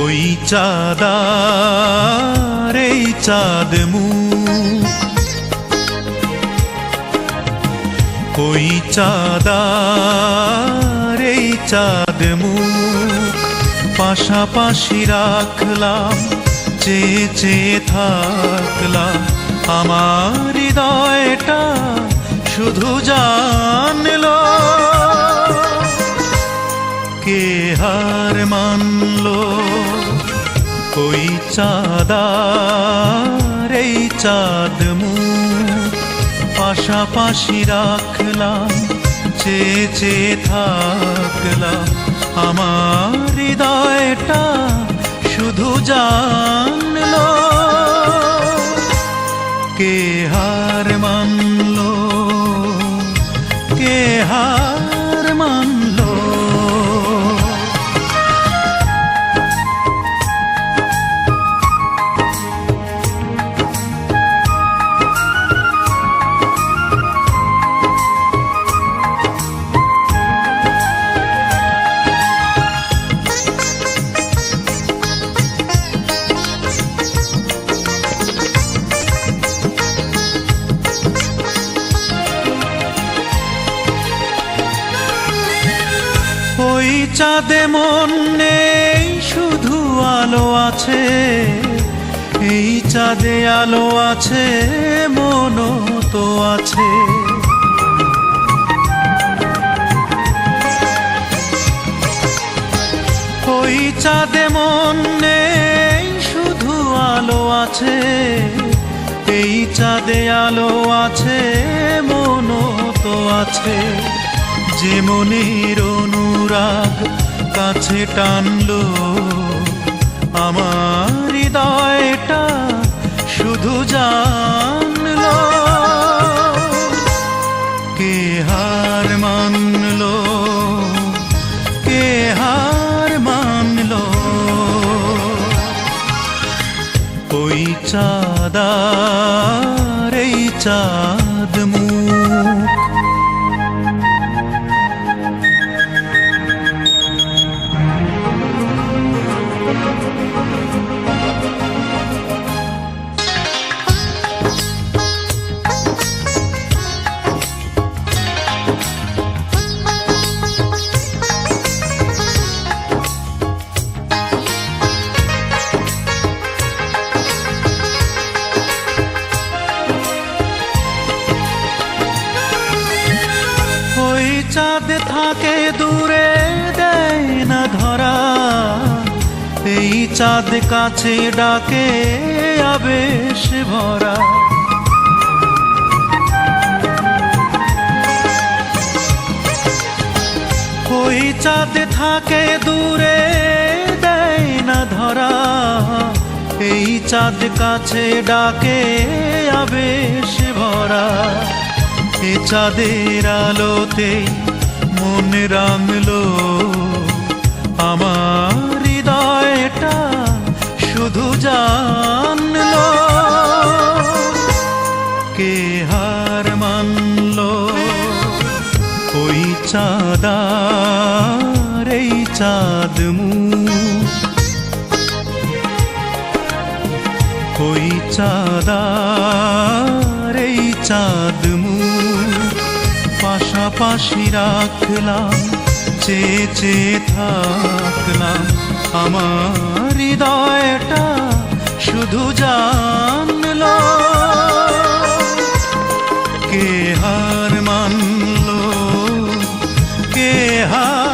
ওই চাঁদার, এই চাঁদ মুখ। ওই চাঁদার, এই চাঁদ মুখ। পাশাপাশি রাখলাম, চেয়ে চেয়ে থাকলাম। আমার হৃদয়টা শুধু জানলো। চাঁদার এই চাঁদ পাশাপাশি রাখলাম চেয়ে চেয়ে থাকলাম। আমার হৃদয়টা শুধু জানল কে হার চাঁদে মন নেই, শুধু আলো আছে। এই চাঁদে আলো আছে, মনও তো আছে। ওই চাঁদে মন নেই, শুধু আলো আছে। এই চাঁদে আলো আছে, মনও তো আছে। যে মনের অনুরাগ কাছে টানলো। আমার হৃদয়টা শুধু জানলো। কে হার মানলো? কে হার মানলো? ওই চাঁদার এই চাঁদ মুখ চাঁদ থাকে দূরে দেয় না ধরা। এই চাঁদ কাছে ডাকে আবেশ ভরা। ওই চাঁদ থাকে দূরে দেয় না ধরা। এই চাঁদ কাছে ডাকে আবেশ ভরা। এ চাঁদের আলোতে, মন রাঙলো। আমার হৃদয়টা শুধু জানলো। কে হার মানলো? ওই চাঁদার, এই চাঁদ মুখ ওই চাঁদার পাশে রাখলাম চে চে থাকলাম। আমার হৃদয়টা শুধু জানল কে হার মানল কে হার